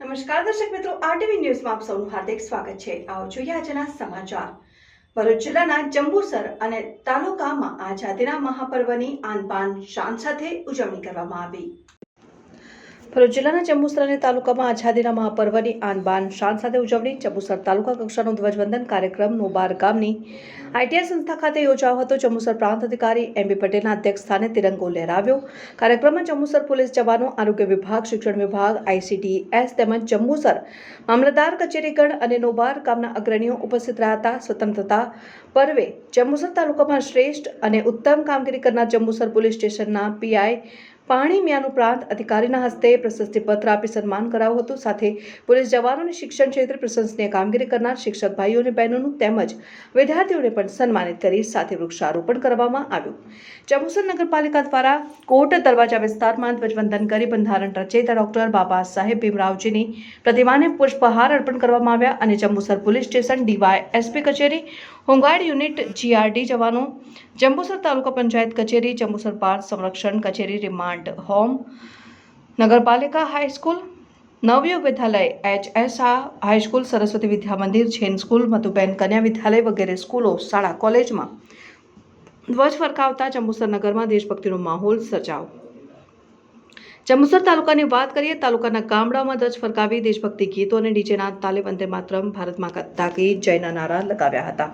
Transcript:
નમસ્કાર દર્શક મિત્રો આરટીવી ન્યૂઝમાં આપ સૌનું હાર્દિક સ્વાગત છે. આવો જોઈએ આજના સમાચાર. ભરૂચ જિલ્લાના જંબુસર અને તાલુકામાં આઝાદીના મહાપર્વની આનપાન શાન સાથે ઉજવણી કરવામાં આવી. ભરૂચ જિલ્લાના જંબુસર અને તાલુકામાં આઝાદીના મહાપર્વની આનબાન, શાન સાથે ઉજવણી. ચંબુસર તાલુકા કક્ષાનો ધ્વજવંદન કાર્યક્રમ નોબાર ગામની આઈટીઆઈ સંસ્થા ખાતે યોજાયો હતો. ચંબુસર પ્રાંત અધિકારી એમ બી પટેલના અધ્યક્ષ સ્થાને તિરંગો લહેરાવ્યો. કાર્યક્રમમાં ચંબુસર પોલીસ જવાનો, આરોગ્ય વિભાગ, શિક્ષણ વિભાગ આઈસીડીએસ તેમજ ચંબુસર મામલતદાર, કચેરીગણ અને નોબાર ગામના અગ્રણીઓ ઉપસ્થિત રહ્યા હતા. સ્વતંત્રતા પર્વે ચંબુસર તાલુકામાં શ્રેષ્ઠ અને ઉત્તમ કામગીરી કરનાર ચંબુસર પોલીસ સ્ટેશનના પીઆઈ પાણી મ્યાનું પ્રાંત અધિકારીના હસ્તે પ્રશસ્તિપત્ર આપી સન્માન કરાયું હતું. સાથે પોલીસ જવાનોને શિક્ષણ ક્ષેત્રે પ્રશંસનીય કામગીરી કરનાર શિક્ષક ભાઈઓ અને બહેનોનું તેમજ વિદ્યાર્થીઓને પણ સન્માનિત કરી સાથે વૃક્ષારોપણ કરવામાં આવ્યું. જંબુસર નગરપાલિકા દ્વારા કોટ દરવાજા વિસ્તારમાં ધ્વજવંદન કરી બંધારણ રચયિતા ડોક્ટર બાબા સાહેબ ભીમરાવજીની પ્રતિમાને પુષ્પહાર અર્પણ કરવામાં આવ્યા અને Jambusar police station DY SP કચેરી હોમગાર્ડ યુનિટ જીઆરડી જવાનો, જંબુસર તાલુકા પંચાયત કચેરી, જંબુસર પાર સંરક્ષણ કચેરી, રિમાન્ડ હોમ નગરપાલિકા high school Navyug Vidyalaya H S આ high school Saraswati Vidya Mandir Jain school Madhuben કન્યા વિદ્યાલય વગેરે સ્કૂલો, શાળા, કોલેજમાં. ધ્વજ ફરકાવતા જંબુસર નગરમાં દેશભક્તિનો માહોલ સર્જાવ જંબુસર તાલુકાની વાત કરીએ, તાલુકાના ગામડાઓમાં ધ્વજ ફરકાવી દેશભક્તિ ગીતો અને ડીજેના તાલે વંદે માતરમ ભારત માતા કી જયના નારા લગાવ્યા હતા.